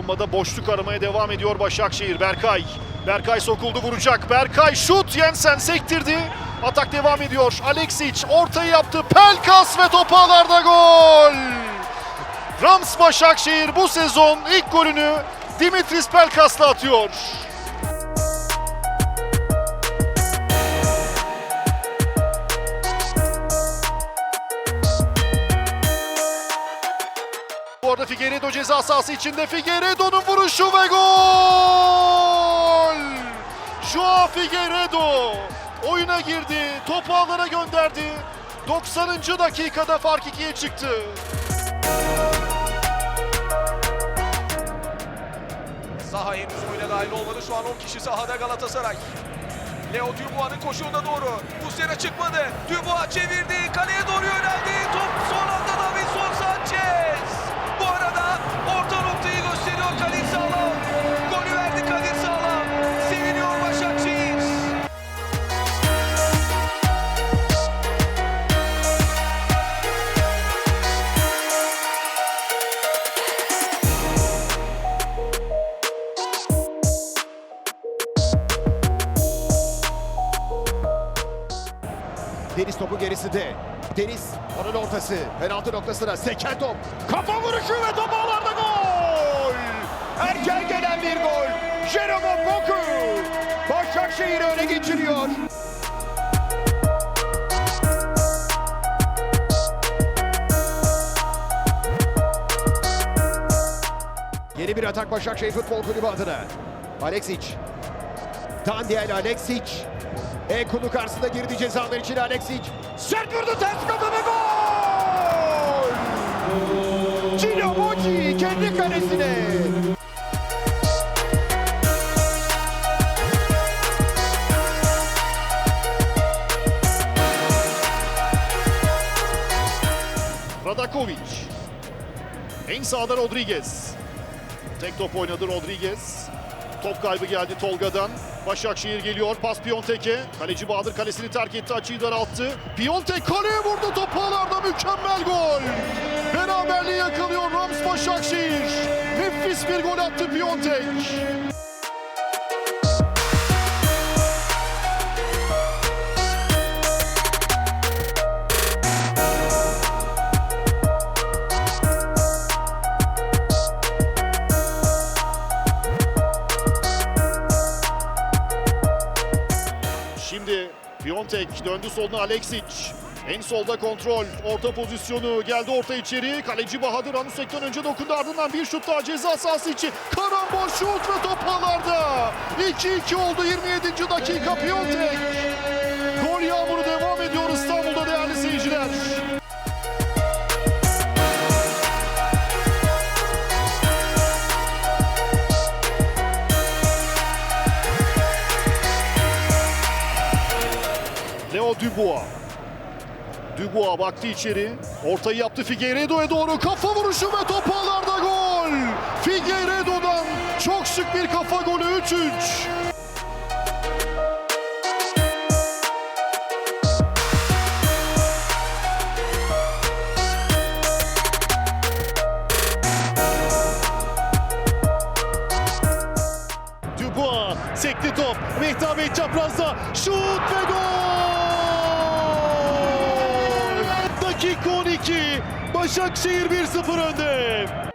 savunmada boşluk aramaya devam ediyor Başakşehir. Berkay. Berkay sokuldu vuracak. Berkay şut Jensen sektirdi. Atak devam ediyor. Alexic ortayı yaptı. Pelkas ve top ağlarda gol. Rams Başakşehir bu sezon ilk golünü Dimitris Pelkas'la atıyor. Bu arada Figueiredo ceza sahası içinde Figueiredo'nun vuruşu ve gol! Joao Figueiredo oyuna girdi, topu ağlara gönderdi. 90. dakikada fark ikiye çıktı. Saha henüz oyuna dahil olmadı. Şu an 10 kişi sahada Galatasaray. Leo Dubois'ın koşuğuna doğru. Muslera çıkmadı. Dubois çevirdi. Kaleye doğru yöneldi. Top son gerisinde. Deniz onun ortası. Penaltı noktasına seken top. Kafa vuruşu ve top ağlarda gol. Erken gelen bir gol. Jerome Boku. Başakşehir'i öne geçiriyor. Yeni bir atak Başakşehir Futbol Kulübü adına. Alexic. Dandiel Alexic. Ekunu karşısında girdi cezalar için Alexic. Sert vurdu ters kafa ve gol! Cino Moci kendi kalesine. Radakovic. En sağda Rodriguez. Tek top oynadı Rodriguez. Top kaybı geldi Tolga'dan. Başakşehir geliyor. Pas Piontek'e. Kaleci Bahadır kalesini terk etti. Açıyı daralttı. Piontek kaleye vurdu. Top ağlarda mükemmel gol. Beraberliği yakalıyor Rams Başakşehir. Nefis bir gol attı Piontek. Piontek döndü soluna Alexic. En solda kontrol. Orta pozisyonu geldi orta içeri. Kaleci Bahadır Anusek'ten önce dokundu. Ardından bir şut daha ceza sahası içi. Karambol şut ve top ağlarda. 2-2 oldu 27. dakika Piontek. Dubois. Dubois baktı içeri. Ortayı yaptı Figueiredo'ya doğru. Kafa vuruşu ve top ağlarda gol. Figueiredo'dan çok şık bir kafa golü 3-3. Dubois sekti top. Mehtabet çaprazda. Şut ve gol! Dakika 12. Başakşehir 1-0 önde.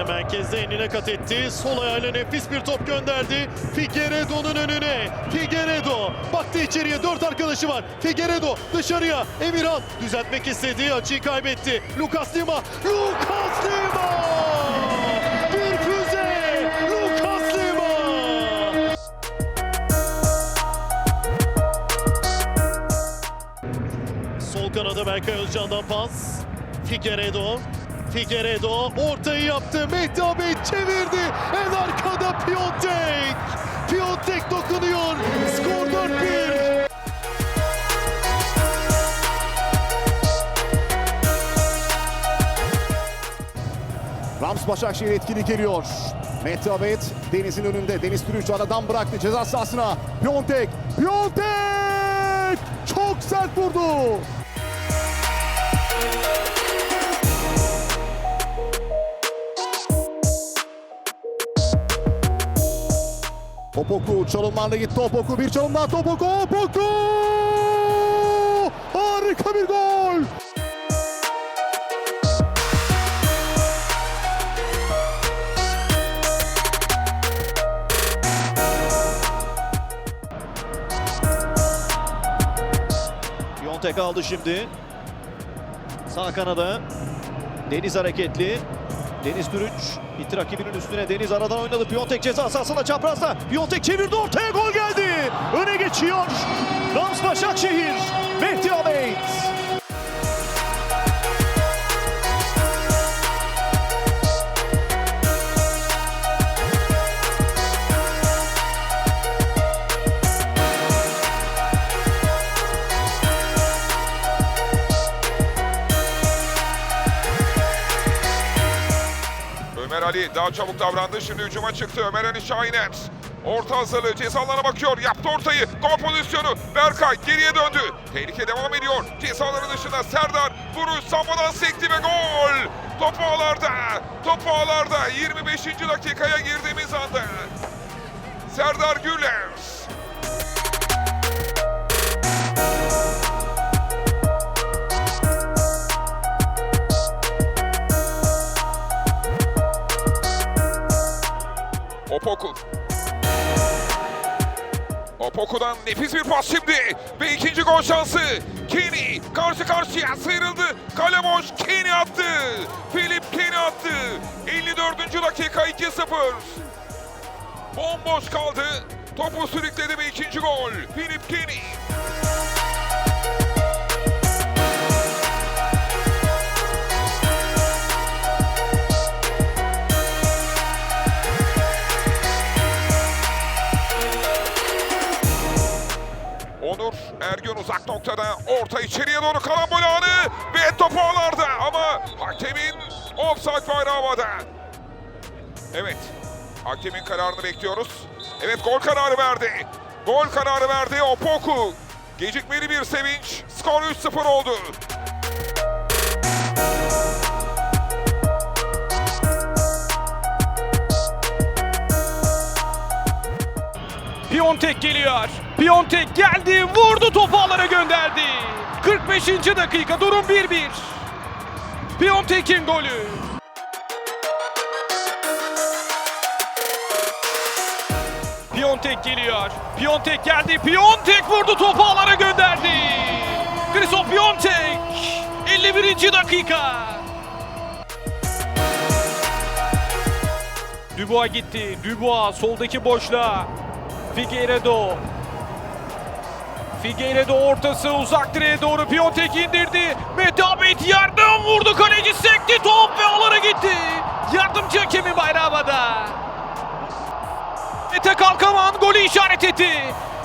Yine merkezde eline kat etti. Sol ayağıyla nefis bir top gönderdi. Figueiredo'nun önüne. Figueiredo baktı içeriye. Dört arkadaşı var. Figueiredo dışarıya. Emirhan düzeltmek istedi. Açıyı kaybetti. Lucas Lima. Lucas Lima! Bir füze. Lucas Lima! Sol kanada Berkay Özcan'dan pas. Figueredo. Figueredo ortayı yaptı. Mehdi Abed çevirdi. En arkada Piontek. Piontek dokunuyor. Skor 4-1. Rams Başakşehir etkili geliyor. Mehdi Abed Deniz'in önünde. Deniz Türüç aradan bıraktı ceza sahasına. Piontek. Piontek! Çok sert vurdu. Topoku çalımlarla gitti Topoku. Bir çalım daha Topoku. Topoku! Harika bir gol. Piontek aldı şimdi. Sağ kanada. Deniz hareketli. Deniz Türüç itti rakibinin üstüne. Deniz aradan oynadı. Piontek ceza sahasına çaprazda. Piontek çevirdi ortaya gol geldi. Öne geçiyor. Rams Başakşehir. Mehdi Abed. Ömer Ali daha çabuk davrandı. Şimdi hücuma çıktı. Ömer Ali Şahiner. Orta hazırlığı cezalarına bakıyor. Yaptı ortayı. Gol pozisyonu. Berkay geriye döndü. Tehlike devam ediyor. Cezaların dışında Serdar. Vuruş samadan sekti ve gol. Top ağlarda. Top ağlarda. 25. dakikaya girdiğimiz anda. Serdar Güler. Opoku'dan nefis bir pas şimdi. Ve ikinci gol şansı. Kenny karşı karşıya sıyrıldı. Kale boş. Kenny attı. Philip Kenny attı. 54. dakika 2-0. Bomboş kaldı. Topu sürükledi ve ikinci gol. Philip Kenny. Ergün uzak noktada orta içeriye doğru karambol anı ve top ağlarda ama hakemin offside bayrağı havada. Evet hakemin kararını bekliyoruz. Evet gol kararı verdi. Gol kararı verdi Opoku. Gecikmeli bir sevinç. Skor 3-0 oldu. Piontek geliyor. Piontek geldi, vurdu topu ağlara gönderdi. 45. dakika durum 1-1. Piontek'in golü. Piontek geliyor. Piontek geldi. Piontek vurdu topu ağlara gönderdi. Chriso Piontek. 51. dakika. Dubois gitti. Dubois soldaki boşluğa. Figueiredo. Figueiredo ortası uzak direğe doğru Piontek indirdi. Mehdi Abed yardım vurdu kaleci sekti top ve alara gitti. Yardımcı hakemin bayrağı havada. Mete Kalkavan golü işaret etti.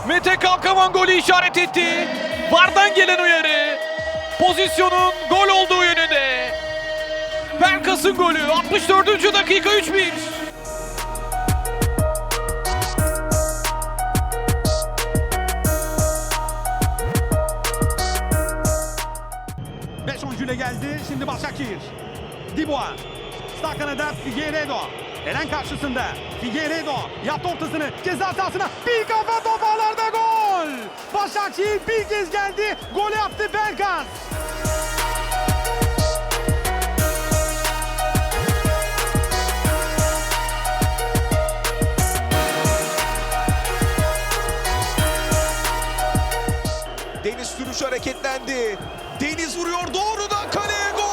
Mete Kalkavan golü işaret etti. Vardan gelen uyarı. Pozisyonun gol olduğu yönünde. Perkas'ın golü 64. dakika 3-1. Geldi. Şimdi Başakşehir. Diboa. Sağ kanada Figueiredo. Eren karşısında. Figueiredo yaptı ortasını. Ceza sahasına. Bir kafa top ağlarda gol. Başakşehir bir kez geldi. Gol yaptı Berkan. Deniz sürüş hareketlendi. Deniz vuruyor doğrudan Sağ kaleye gol!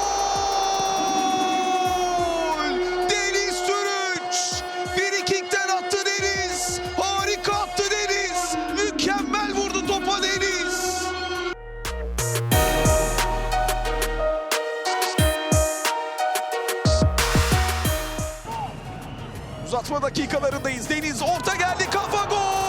Deniz Sürünç! Frikikten attı Deniz. Harika attı Deniz. Mükemmel vurdu topa Deniz. Uzatma dakikalarındayız. Deniz orta geldi kafa gol!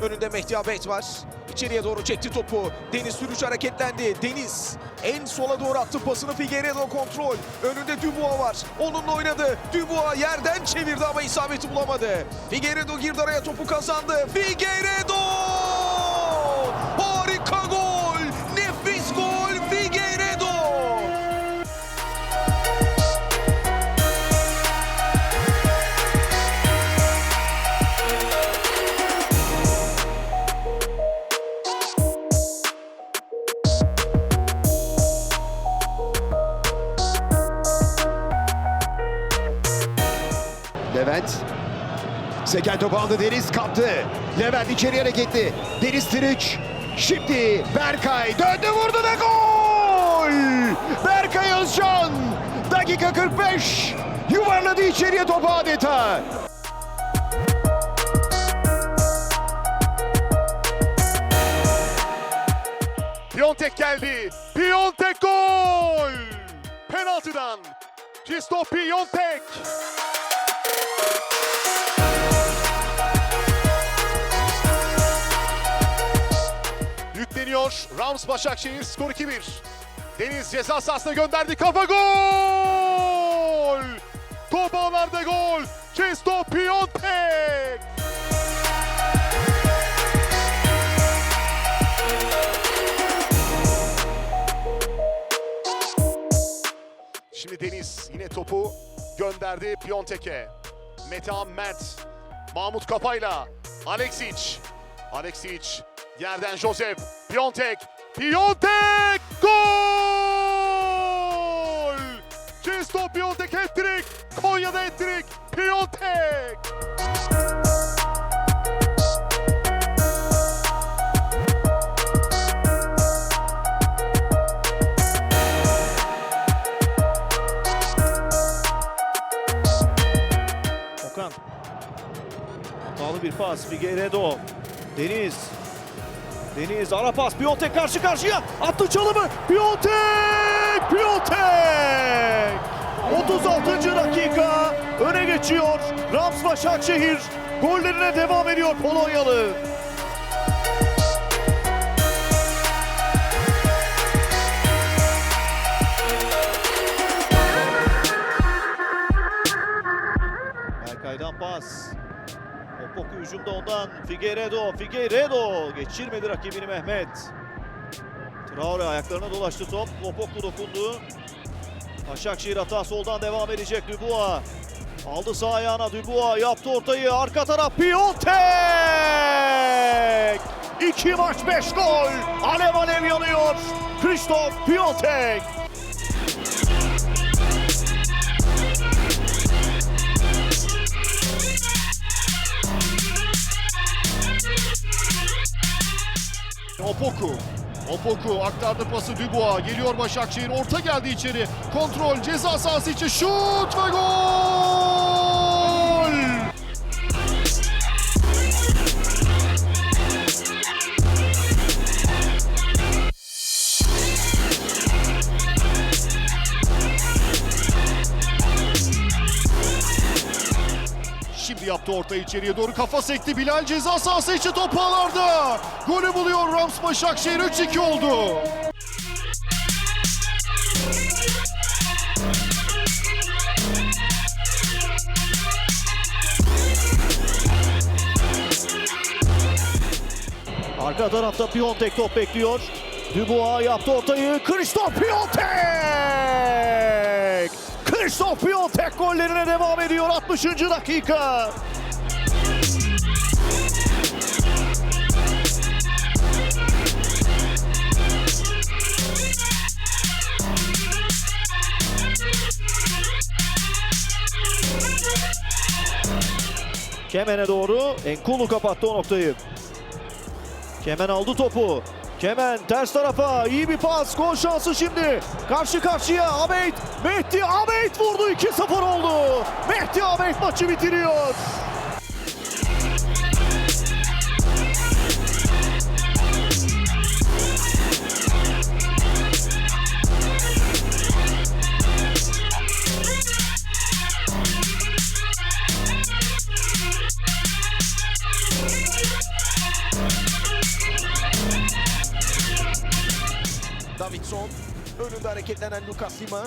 Önünde Mehdi Abed var. İçeriye doğru çekti topu. Deniz Sürücü hareketlendi. Deniz en sola doğru attı pasını Figueiredo kontrol. Önünde Dubois var. Onunla oynadı. Dubois yerden çevirdi ama isabeti bulamadı. Figueiredo girdi araya topu kazandı. Figueiredo! Seken topu aldı Deniz kaptı. Levent içeri hareketli. Deniz Tırıç. Şimdi Berkay döndü vurdu ve gol! Berkay Özcan. Dakika 45. Yuvarladı içeriye topu adeta. Piontek geldi. Piontek gol! Penaltıdan. Christoph Piontek. Yükleniyor. Rams Başakşehir skor 2-1. Deniz ceza sahasına gönderdi. Kafa gol! Top ağlarda gol. Christoph Piontek. Şimdi Deniz yine topu gönderdi Piontek'e. Metehan Mert, Mahmut Kapayla, Alexic. Alexic yerden Josep, Piontek, Piontek gol! Christoph Piontek hat-trick, Konya'da hat-trick, Piontek! Okan. Hatalı bir pas. Figueiredo. Deniz. Deniz ara pas. Piontek karşı karşıya. Attı çalımı. Piontek! Piontek! 36. dakika. Öne geçiyor. Rams Başakşehir. Gollerine devam ediyor Polonyalı. Berkay'dan pas. Opoku hücumda ondan. Figueiredo. Figueiredo. Geçirmedi rakibini Mehmet. Traore ayaklarına dolaştı top. Opoku dokundu. Başakşehir hata soldan devam edecek Dubois. Aldı sağ ayağına Dubois. Yaptı ortayı. Arka taraf Piontek! İki maç beş gol. Alev alev yanıyor. Christoph Piontek. Opoku. Opoku aktardı pası Dubois. Geliyor Başakşehir. Orta geldi içeri. Kontrol ceza sahası içi şut ve gol! Yaptı orta içeriye doğru kafa sekti. Bilal ceza sahası içi top ağlarda. Golü buluyor Rams Başakşehir 3-2 oldu. Arka tarafta Piontek top bekliyor. Dubois yaptı ortayı. Christoph Piontek! Christoph Piontek gollerine devam ediyor 60. dakika. Kemen'e doğru Enkulu kapattı o noktayı. Kemen aldı topu. Kemen ters tarafa iyi bir pas. Gol şansı şimdi. Karşı karşıya Abeyt. Mehdi Abeyt vurdu. 2-0 oldu. Mehdi Abeyt maçı bitiriyor. Davidson. Önünde hareketlenen Lucas Lima.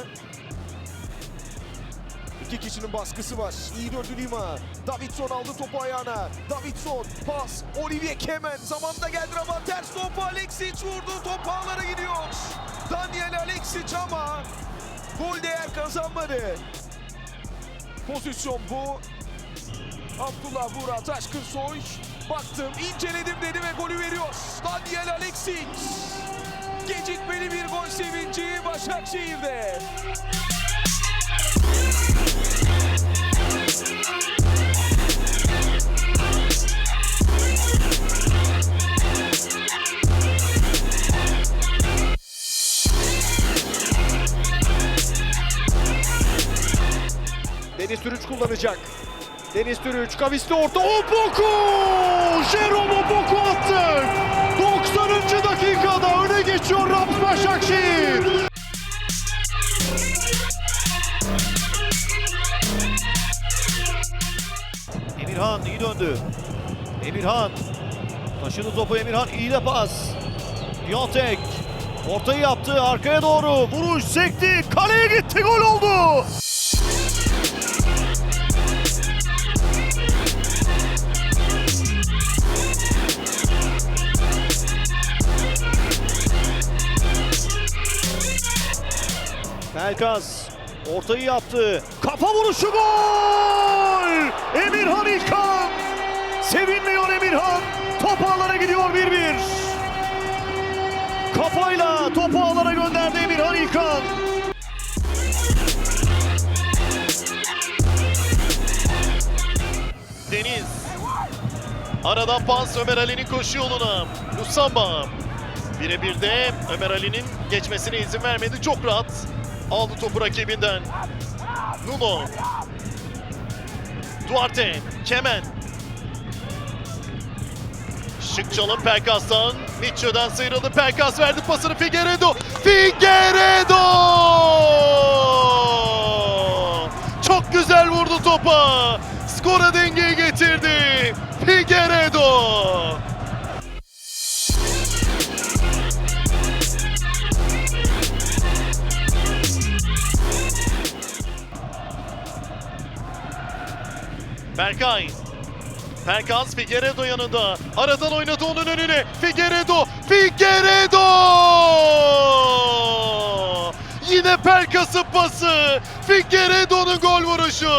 İki kişinin baskısı var. İyi döndü Lima. Davidson aldı topu ayağına. Davidson pas. Olivier Kemen zamanında geldi ama ters topu Alexic vurdu. Top ağlara gidiyor. Daniel Alexic ama gol değer kazanmadı. Pozisyon bu. Abdullah Burak Taşkınsoy. Baktım, inceledim dedi ve golü veriyor. Daniel Alexic. Gecikmeli bir gol sevinci Başakşehir'de. Deniz Türüç kullanacak. Deniz Türüç kavisli orta. Opoku! Jerome Opoku attı. 90. dakikada öne geçiyor Rams Başakşehir. Emirhan iyi döndü. Emirhan. Taşıdı topu Emirhan. iyi de pas. Piontek. Ortayı yaptı. Arkaya doğru. Vuruş sekti. Kaleye gitti. Gol oldu. Pelkas ortayı yaptı. Kafa vuruşu gol! Emirhan İlkan! Sevinmiyor Emirhan. Top ağlara gidiyor 1-1. Kafayla topu ağlara gönderdi Emirhan İlkan. Deniz. Aradan pas Ömer Ali'nin koşu yoluna. Lusamba. Birebir de Ömer Ali'nin geçmesine izin vermedi. Çok rahat aldı topu rakibinden. Nuno. Duarte. Kemen. Şık çalım Perkas'tan. Mitcho'dan sıyrıldı. Perkas verdi pasını Figueiredo. Figueiredo! Çok güzel vurdu topa. Skora dengeyi getirdi. Figueiredo. Berkay. Perkas Figueiredo yanında. Aradan oynadı onun önüne. Figueiredo. Figueiredo! Yine Perkas'ın pası. Figueiredo'nun gol vuruşu.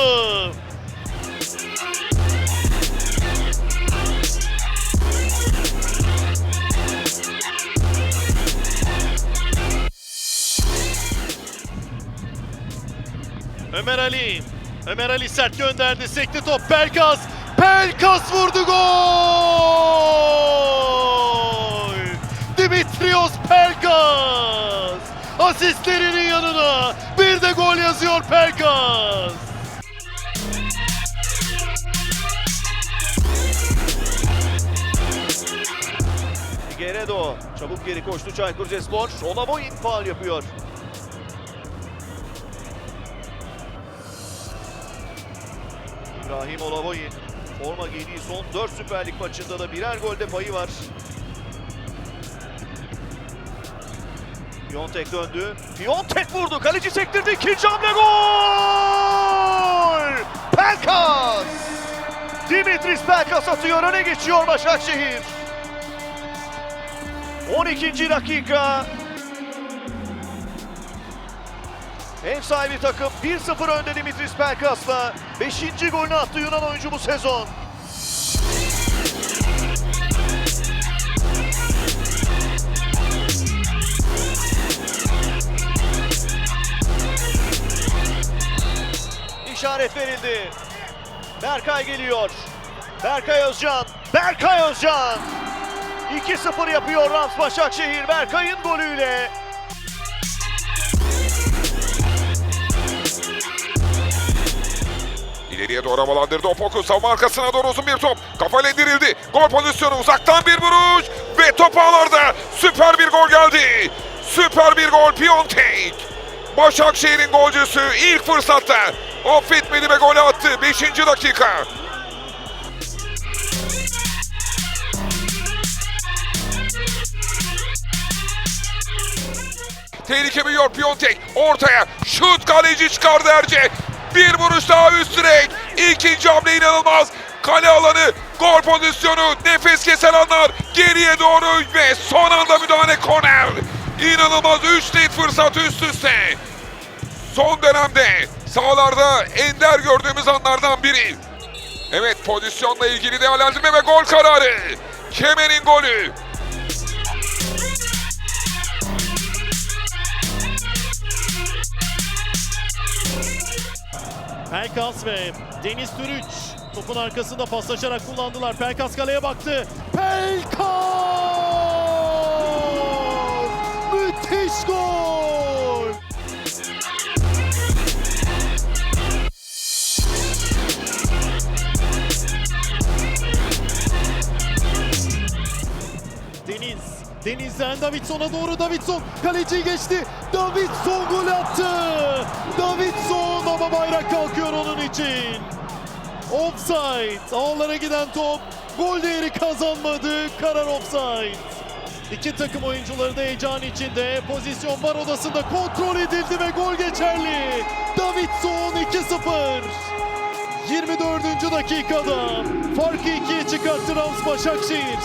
Ömer Ali. Ömer Ali sert gönderdi. Sekti top. Pelkas. Pelkas vurdu gol! Dimitrios Pelkas. Asistlerinin yanına bir de gol yazıyor Pelkas. Figueiredo çabuk geri koştu Çaykur Rizespor. Olaboyun faal yapıyor. İbrahim Olaboyun forma giydiği son 4 Süper Lig maçında da birer golde payı var. Piontek döndü. Piontek vurdu. Kaleci sektirdi. İkinci hamle gol! Pelkas! Dimitris Pelkas atıyor. Öne geçiyor Başakşehir. 12. dakika. Ev sahibi takım 1-0 önde Dimitris Pelkas'la. 5. golünü attı Yunan oyuncu bu sezon. İşaret verildi. Berkay geliyor. Berkay Özcan. Berkay Özcan. 2-0 yapıyor Rams Başakşehir Berkay'ın golüyle. İleriye doğru havalandırdı Opoku. Savunma arkasına doğru uzun bir top. Kafayla indirildi. Gol pozisyonu uzaktan bir vuruş. Ve top ağlarda. Süper bir gol geldi. Süper bir gol Piontek. Başakşehir'in golcüsü ilk fırsatta affetmedi ve golü attı. 5. dakika. Tehlike büyüyor Piontek. Ortaya şut kaleci çıkardı Erce. Bir vuruş daha üst direk. İkinci hamle inanılmaz. Kale alanı, gol pozisyonu, nefes kesen anlar. Geriye doğru ve son anda müdahale korner. İnanılmaz 3 net fırsat üst üste. Son dönemde sahalarda ender gördüğümüz anlardan biri. Evet pozisyonla ilgili değerlendirme ve gol kararı. Kemer'in golü. Pelkas ve Deniz Türüç topun arkasında paslaşarak kullandılar. Pelkas kaleye baktı. Pelkas! Müthiş gol! Deniz, Deniz'den Davidson'a doğru Davidson kaleciyi geçti. Davidson gol attı. Davidson ama bayrak kalkıyor onun için. Offside. Ağlara giden top gol değeri kazanmadı. Karar offside. İki takım oyuncuları da heyecan içinde. Pozisyon var odasında kontrol edildi ve gol geçerli. Davidson 2-0. 24. dakikada farkı ikiye çıkarttı Rams Başakşehir.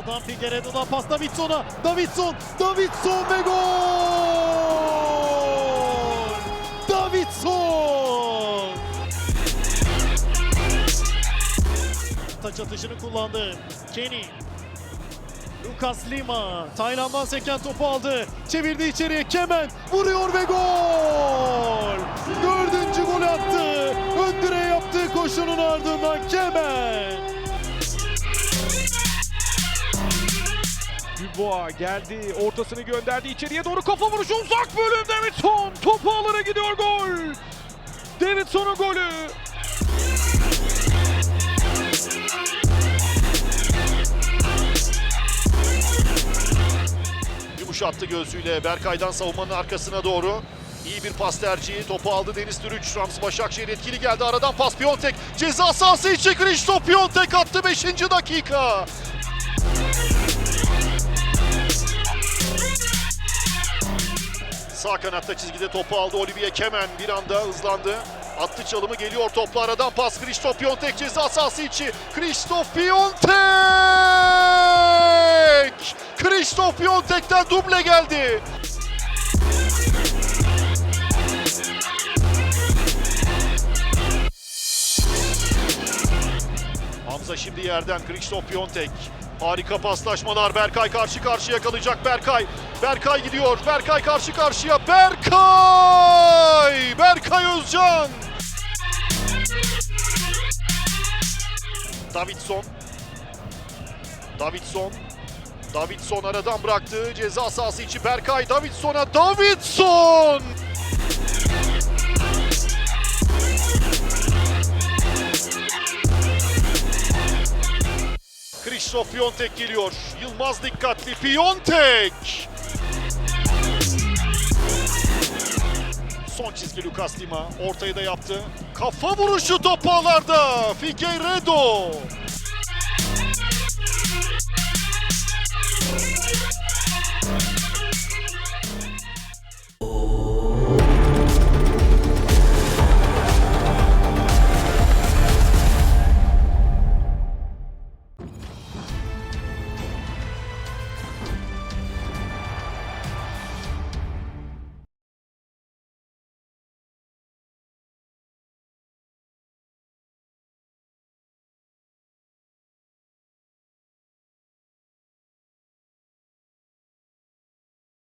Aradan Figueiredo'dan pas Davidson'a. Davidson, Davidson ve gol! Davidson! Taç atışını kullandı. Kenny. Lucas Lima. Taylan'dan seken topu aldı. Çevirdi içeriye. Kemen vuruyor ve gol! Dördüncü gol attı. Ön direğe yaptığı koşunun ardından Kemen. Dubois geldi, ortasını gönderdi içeriye doğru kafa vuruşu uzak bölüm Davidson. Topu alana gidiyor gol. Davidson'un golü. Yumuşattı gözüyle Berkay'dan savunmanın arkasına doğru. İyi bir pas tercihi. Topu aldı Deniz Türüç. Rams Başakşehir etkili geldi. Aradan pas Piontek. Ceza sahası içi Kristof Piontek attı 5. dakika. Sağ kanatta çizgide topu aldı Olivier Kemen bir anda hızlandı. Attı çalımı geliyor toplu aradan pas Kristof Piontek ceza sahası içi. Kristof Piontek! Kristof Piontek'ten duble geldi. Hamza şimdi yerden Kristof Piontek. Harika paslaşmalar. Berkay karşı karşıya kalacak. Berkay. Berkay gidiyor. Berkay karşı karşıya. Berkay! Berkay Özcan. Davidson. Davidson. Davidson aradan bıraktı. Ceza sahası içi Berkay Davidson'a. Davidson! Krzysztof Piontek geliyor. Yılmaz dikkatli. Piontek! Son çizgi Lucas Lima. Ortayı da yaptı. Kafa vuruşu top ağlarda. Figueiredo.